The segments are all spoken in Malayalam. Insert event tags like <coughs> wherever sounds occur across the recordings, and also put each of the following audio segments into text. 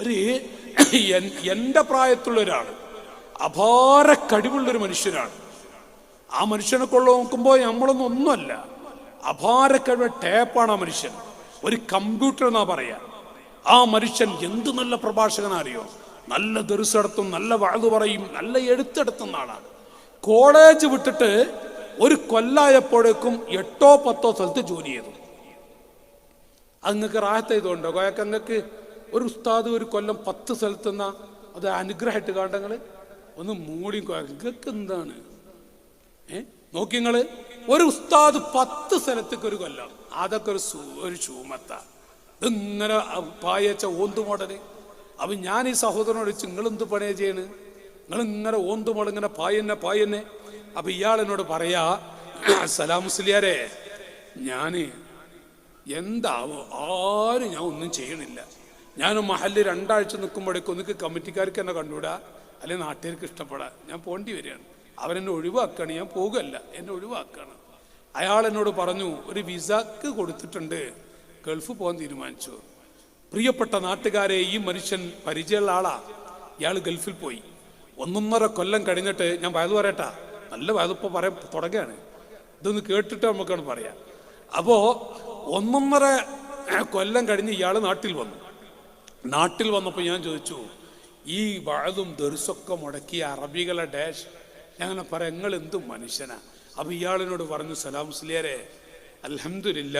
ഒരു <coughs> എന്റെ എന്റെ പ്രായത്തുള്ള ഒരാൾ അപാര കഴിവുള്ളൊരു മനുഷ്യനാണ്. ആ മനുഷ്യനെ കൊള്ള നോക്കുമ്പോൾ നമ്മളൊന്നും ഒന്നുമല്ല. അപാര കഴിവ് ടേപ്പാണ് ആ മനുഷ്യൻ. ഒരു കമ്പ്യൂട്ടർ എന്നാ പറയാ. ആ മനുഷ്യൻ എന്ത് നല്ല പ്രഭാഷകനറിയോ? നല്ല ദർശടത്തും നല്ല വാഴു പറയും നല്ല എഴുത്തെടുത്തുന്ന ആളാണ്. കോളേജ് വിട്ടിട്ട് ഒരു കൊല്ലായപ്പോഴേക്കും എട്ടോ പത്തോ സ്ഥലത്ത് ജോലി ചെയ്തു. അങ്ങക്ക് റാഹത്ത് ചെയ്തുകൊണ്ടോ ഒരു ഉസ്താദ് ഒരു കൊല്ലം പത്ത് സ്ഥലത്തുന്ന അത് അനുഗ്രഹമായിട്ട് കാണ്ടങ്ങൾ ഒന്ന് മൂടി എന്താണ്? ഏ? നോക്കി നിങ്ങൾ. ഒരു ഉസ്താദ് പത്ത് സ്ഥലത്തേക്ക് ഒരു കൊല്ലം. അതൊക്കെ ഒരു ഒരു ചൂമത്ത. ഇതിങ്ങനെ പായച്ച ഓന്തുമോടൽ അപ്പൊ ഞാൻ ഈ സഹോദരനോട് നിങ്ങൾ എന്ത് പണിയാ ചെയ്യണ്? നിങ്ങൾ ഇങ്ങനെ ഓന്തുമോൾ ഇങ്ങനെ പായന്നെ പായന്നെ. അപ്പൊ ഇയാൾ എന്നോട് പറയാ സലാം മുസ്ലിയാരെ ഞാൻ എന്താവോ ആരും ഞാൻ ഒന്നും ചെയ്യണില്ല. ഞാൻ മഹൽ രണ്ടാഴ്ച നിൽക്കുമ്പോഴേക്കും ഒന്നിക്ക് കമ്മിറ്റിക്കാർക്ക് എന്നെ കണ്ടുവിടാ അല്ലെങ്കിൽ നാട്ടുകാർക്ക് ഇഷ്ടപ്പെടാ? ഞാൻ പോണ്ടി വരികയാണ്. അവരെന്നെ ഒഴിവാക്കുകയാണ്. ഞാൻ പോകുകയല്ല. എന്നെ ഒഴിവാക്കുകയാണ്. അയാൾ എന്നോട് പറഞ്ഞു ഒരു വിസക്ക് കൊടുത്തിട്ടുണ്ട്. ഗൾഫ് പോകാൻ തീരുമാനിച്ചു. പ്രിയപ്പെട്ട നാട്ടുകാരെ ഈ മനുഷ്യൻ പരിചയമുള്ള ആളാ. ഇയാൾ ഗൾഫിൽ പോയി. ഒന്നൊന്നര കൊല്ലം കഴിഞ്ഞിട്ട് ഞാൻ വയത് പറയട്ടാ. നല്ല വയതിപ്പോൾ പറയാൻ തുടങ്ങുകയാണ്. ഇതൊന്ന് കേട്ടിട്ട് നമുക്കാണ് പറയാം. അപ്പോൾ ഒന്നൊന്നര കൊല്ലം കഴിഞ്ഞ് ഇയാൾ നാട്ടിൽ വന്നു. നാട്ടിൽ വന്നപ്പോൾ ഞാൻ ചോദിച്ചു ഈ വഴതും ദർസൊക്കെ മുടക്കി അറബികളെ ഡാഷ്? അങ്ങനെ പറയാം നിങ്ങൾ എന്ത് മനുഷ്യനാ? അപ്പൊ ഇയാളിനോട് പറഞ്ഞു സലാം മുസ്ലിയാരെ അലഹമില്ല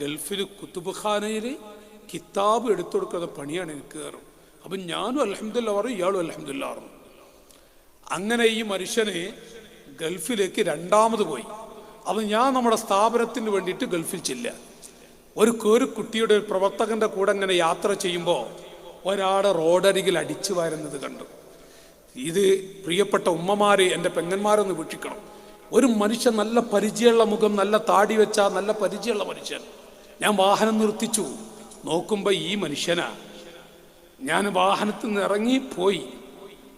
ഗൾഫിൽ കുത്തുബ്ഖാനയിൽ കിതാബ് എടുത്തു കൊടുക്കുന്ന പണിയാണ് എനിക്ക് കയറും അപ്പം ഞാനും അലഹമില്ല പറയും ഇയാളും അലഹമില്ല പറഞ്ഞു. അങ്ങനെ ഈ മനുഷ്യന് ഗൾഫിലേക്ക് രണ്ടാമത് പോയി. അപ്പം ഞാൻ നമ്മുടെ സ്ഥാപനത്തിന് വേണ്ടിയിട്ട് ഗൾഫിൽ ചെല്ല ഒരു ഒരു കുട്ടിയുടെ ഒരു പ്രവർത്തകന്റെ കൂടെ ഇങ്ങനെ യാത്ര ചെയ്യുമ്പോൾ ഒരാളെ റോഡരികിൽ അടിച്ചു വരുന്നത് കണ്ടു. ഇത് പ്രിയപ്പെട്ട ഉമ്മമാരെ എന്റെ പെങ്ങന്മാരൊന്ന് വീക്ഷിക്കണം. ഒരു മനുഷ്യൻ നല്ല പരിചയമുള്ള മുഖം നല്ല താടി വെച്ച നല്ല പരിചയമുള്ള മനുഷ്യൻ. ഞാൻ വാഹനം നിർത്തിച്ചു. നോക്കുമ്പോൾ ഈ മനുഷ്യനാ. ഞാൻ വാഹനത്തിൽ നിന്ന് ഇറങ്ങി പോയി.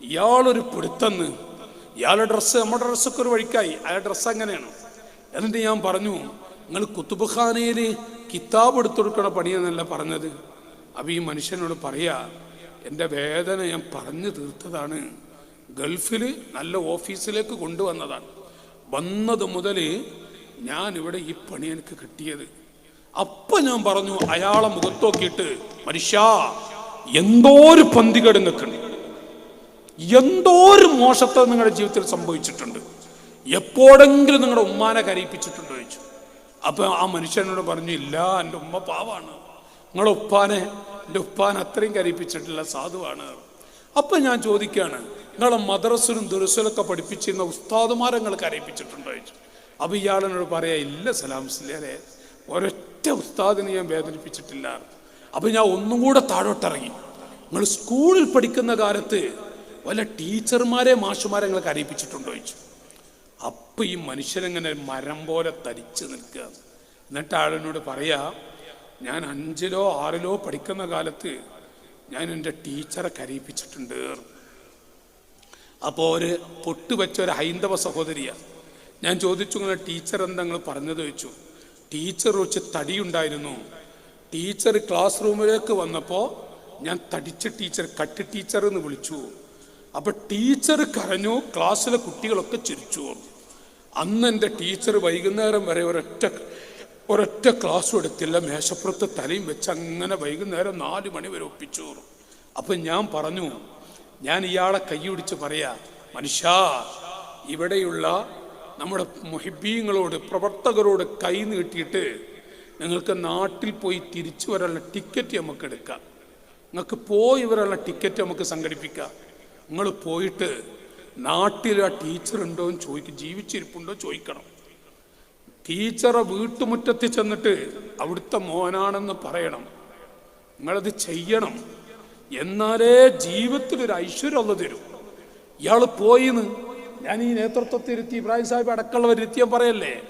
ഇയാളൊരു പിടുത്തന്ന് ഇയാളുടെ ഡ്രസ്സ് നമ്മുടെ ഡ്രസ്സൊക്കെ ഒരു വഴിക്കായി. അയാളുടെ ഡ്രസ്സ് അങ്ങനെയാണ്. എന്നിട്ട് ഞാൻ പറഞ്ഞു നിങ്ങൾ കുത്തുബുഖാനയിൽ കിതാബ് എടുത്തു കൊടുക്കണ പണിയെന്നല്ല പറഞ്ഞത്. അപ്പം ഈ മനുഷ്യനോട് പറയാ എന്റെ വേദന ഞാൻ പറഞ്ഞു തീർത്തതാണ്. ഗൾഫിൽ നല്ല ഓഫീസിലേക്ക് കൊണ്ടുവന്നതാണ്. വന്നത് മുതൽ ഞാൻ ഇവിടെ ഈ പണി എനിക്ക് കിട്ടിയത്. അപ്പം ഞാൻ പറഞ്ഞു അയാളെ മുഖത്തോക്കിയിട്ട് മനുഷ്യ എന്തോ ഒരു പന്തികേട് നിൽക്കുന്നു എന്തോ ഒരു മോശത്തെ നിങ്ങളുടെ ജീവിതത്തിൽ സംഭവിച്ചിട്ടുണ്ട്. എപ്പോഴെങ്കിലും നിങ്ങളുടെ ഉമ്മാനെ കരയിപ്പിച്ചിട്ടുണ്ടോ ചോദിച്ചു. അപ്പൊ ആ മനുഷ്യനോട് പറഞ്ഞു ഇല്ല എന്റെ ഉമ്മ പാവാണ്. നിങ്ങളുടെ ഉപ്പാനെ എന്റെ ഉപ്പാൻ അത്രയും കരയിപ്പിച്ചിട്ടില്ല സാധുവാണ്. അപ്പൊ ഞാൻ ചോദിക്കുകയാണ് നിങ്ങളെ മദ്രസിലും ദുരസിലൊക്കെ പഠിപ്പിച്ചിരുന്ന ഉസ്താദുമാരെ നിങ്ങൾ കരയിപ്പിച്ചിട്ടുണ്ടോ? ചോദിച്ചു. അപ്പൊ ഇയാളെന്നോട് പറയാ ഇല്ല സലാം മുസ്ലിയാരെ ഒരൊറ്റ ഉസ്താദിനെ ഞാൻ വേദനിപ്പിച്ചിട്ടില്ല. അപ്പൊ ഞാൻ ഒന്നും കൂടെ താഴോട്ടിറങ്ങി. നിങ്ങൾ സ്കൂളിൽ പഠിക്കുന്ന കാലത്ത് വല്ല ടീച്ചർമാരെ മാഷുമാരെ നിങ്ങൾ കരയിപ്പിച്ചിട്ടുണ്ടോ? ചോദിച്ചു. അപ്പൊ ഈ മനുഷ്യനെങ്ങനെ മരം പോലെ തരിച്ചു നിൽക്കുക. എന്നിട്ട് ആളിനോട് പറയാ ഞാൻ അഞ്ചിലോ ആറിലോ പഠിക്കുന്ന കാലത്ത് ഞാൻ എന്റെ ടീച്ചറെ കരയിപ്പിച്ചിട്ടുണ്ട്. അപ്പോൾ ഒരു പൊട്ടുവെച്ച ഒരു ഹൈന്ദവ സഹോദരിയ. ഞാൻ ചോദിച്ചു ഇങ്ങനെ ടീച്ചർ എന്താ നിങ്ങൾ പറഞ്ഞത്? വെച്ചു ടീച്ചർ വെച്ച് തടിയുണ്ടായിരുന്നു. ടീച്ചർ ക്ലാസ് റൂമിലേക്ക് വന്നപ്പോൾ ഞാൻ തടിച്ച ടീച്ചർ കട്ട് ടീച്ചർ എന്ന് വിളിച്ചു. അപ്പൊ ടീച്ചർ കരഞ്ഞു ക്ലാസ്സിലെ കുട്ടികളൊക്കെ ചിരിച്ചു അന്ന് എന്റെ ടീച്ചർ വൈകുന്നേരം വരെ ഒരൊറ്റ ഒരൊറ്റ ക്ലാസ് എടുത്തില്ല. മേശപ്പുറത്ത് തലയും വെച്ച് അങ്ങനെ വൈകുന്നേരം നാല് മണി വരെ ഒപ്പിച്ചു അപ്പൊ ഞാൻ പറഞ്ഞു ഞാൻ ഇയാളെ കൈയൊടിച്ച് പറയാ മനുഷ്യ ഇവിടെയുള്ള നമ്മുടെ മുഹിബീങ്ങളോട് പ്രവർത്തകരോട് കൈ നീട്ടിയിട്ട് നിങ്ങൾക്ക് നാട്ടിൽ പോയി തിരിച്ചു വരാനുള്ള ടിക്കറ്റ് നമുക്ക് എടുക്കാം. നിങ്ങൾക്ക് പോയി വരാനുള്ള ടിക്കറ്റ് നമുക്ക് സംഘടിപ്പിക്കാം. നിങ്ങൾ പോയിട്ട് നാട്ടിൽ ആ ടീച്ചർ ഉണ്ടോ എന്ന് ചോദിക്കും ജീവിച്ചിരിപ്പുണ്ടോ ചോദിക്കണം. ടീച്ചറെ വീട്ടുമുറ്റത്ത് ചെന്നിട്ട് അവിടുത്തെ മോനാണെന്ന് പറയണം. നിങ്ങളത് ചെയ്യണം. എന്നാലേ ജീവിതത്തിൽ ഒരു ഐശ്വര്യം ഉള്ളത് തരും. ഇയാൾ പോയിന്ന്. ഞാൻ ഈ നേതൃത്വത്തിൽ ഇരുത്തി ഇബ്രാഹിം സാഹിബ് അടക്കമുള്ളവർ ഇരുത്തിയാൻ പറയല്ലേ?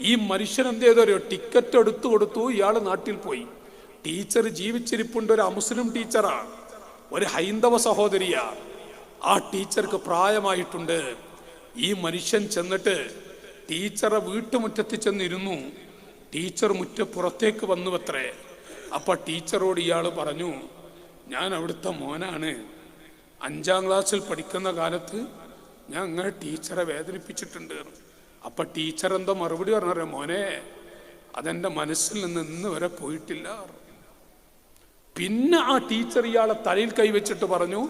ഈ മനുഷ്യൻ എന്ത് ചെയ്തോ? ടിക്കറ്റ് എടുത്തു കൊടുത്തു ഇയാൾ നാട്ടിൽ പോയി. ടീച്ചർ ജീവിച്ചിരിപ്പുണ്ട്. ഒരു അമുസ്ലിം ടീച്ചറാണ് ഒരു ഹൈന്ദവ സഹോദരിയാ. ആ ടീച്ചർക്ക് പ്രായമായിട്ടുണ്ട്. ഈ മനുഷ്യൻ ചെന്നിട്ട് ടീച്ചറെ വീട്ടുമുറ്റത്ത് ചെന്നിരുന്നു. ടീച്ചർ മുറ്റ പുറത്തേക്ക് വന്നു അത്രേ അപ്പൊ ടീച്ചറോട് ഇയാൾ പറഞ്ഞു ഞാൻ അവിടുത്തെ മോനാണ്. അഞ്ചാം ക്ലാസ്സിൽ പഠിക്കുന്ന കാലത്ത് ഞാൻ അങ്ങനെ ടീച്ചറെ വേദനിപ്പിച്ചിട്ടുണ്ട്. അപ്പൊ ടീച്ചർ എന്തോ മറുപടി പറഞ്ഞ മോനെ അതെന്റെ മനസ്സിൽ നിന്ന് ഇന്ന് വരെ പോയിട്ടില്ല. പിന്നെ ആ ടീച്ചർ ഇയാളെ തലയിൽ കൈവച്ചിട്ട് പറഞ്ഞു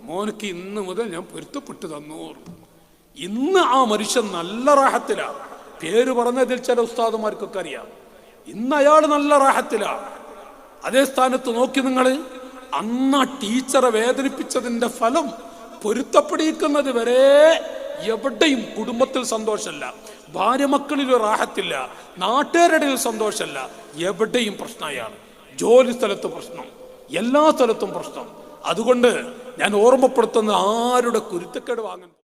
മോനക്ക് ഇന്ന് മുതൽ ഞാൻ പൊരുത്തപ്പെട്ടു തന്നു ഇന്ന് ആ മനുഷ്യൻ നല്ല റാഹത്തിലാ. പേര് പറഞ്ഞതിൽ ചില ഉസ്താദുമാർക്കൊക്കെ അറിയാം. ഇന്ന് അയാൾ നല്ല റാഹത്തിലാണ് അതേ സ്ഥാനത്ത് നോക്കി നിങ്ങൾ അന്ന് ആ ടീച്ചറെ വേദനിപ്പിച്ചതിന്റെ ഫലം പൊരുത്തപ്പെടിയിക്കുന്നത് വരെ എവിടെയും കുടുംബത്തിൽ സന്തോഷമല്ല. ഭാര്യ മക്കളിൽ റാഹത്തില്ല. നാട്ടുകാരുടെ സന്തോഷമല്ല. എവിടെയും പ്രശ്നമാണ്. ജോലി സ്ഥലത്ത് പ്രശ്നം. എല്ലാ സ്ഥലത്തും പ്രശ്നം. അതുകൊണ്ട് ഞാൻ ഓർമ്മപ്പെടുത്തുന്ന ആരുടെ കുരുത്തക്കേട് വാങ്ങുന്നു?